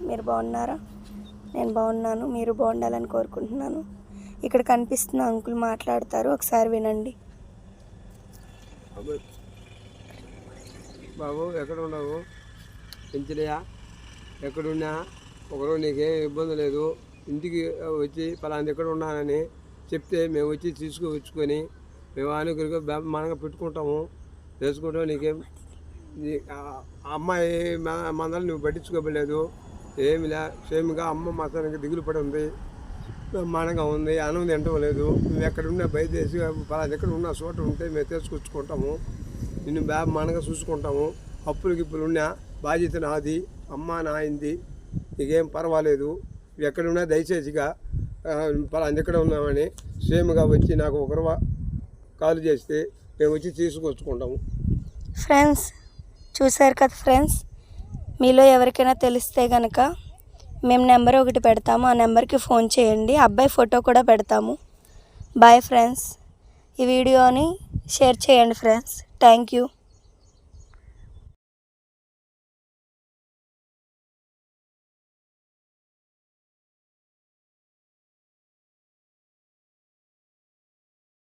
మీరు బాగున్నారా? నేను బాగున్నాను మీరు బాగుండాలని కోరుకుంటున్నాను. ఇక్కడ కనిపిస్తున్న అంకుల్ మాట్లాడతారు ఒకసారి వినండి. బాబు ఎక్కడ ఉండవు పెంచినయా ఎక్కడున్నా? ఒకరోజు నీకేం ఇబ్బంది లేదు. ఇంటికి వచ్చి పలాంటి ఎక్కడ ఉన్నానని చెప్తే మేము వచ్చి తీసుకువచ్చుకొని మేము అనుకుని మనంగా పెట్టుకుంటాము. వేసుకుంటాం నీకేం? అమ్మాయి మ- మందలు నువ్వు పట్టించుకోలేదు ఏమిలే సేమ్గా అమ్మ మాత్రానికి దిగులు పడి ఉంది. బ్రహ్మాండంగా ఉంది అన్నం తింటం లేదు నువ్వు ఎక్కడున్నా బయట వేసి పలానా ఎక్కడ ఉన్న చోట ఉంటే మేము తీసుకొచ్చుకుంటాము. నిన్ను బ్రహ్మాండంగా చూసుకుంటాము. అప్పులు గిప్పులు ఉన్నా బాధ్యత నాది అమ్మ నాయింది. నీకేం పర్వాలేదు. నువ్వు ఎక్కడున్నా దయచేసిగా ఆ, పలానా ఎక్కడ ఉన్నామని సేమ్గా వచ్చి నాకు ఒకరు కాల్ చేస్తే మేము వచ్చి తీసుకొచ్చుకుంటాము. ఫ్రెండ్స్ చూశారు కదా ఫ్రెండ్స్ మీలో ఎవరికైనా తెలిస్తే కనుక మేము నెంబర్ ఒకటి పెడతాము ఆ నెంబర్కి ఫోన్ చేయండి అబ్బాయి ఫోటో కూడా పెడతాము. బాయ్ ఫ్రెండ్స్ ఈ వీడియోని షేర్ చేయండి ఫ్రెండ్స్ థ్యాంక్ యూ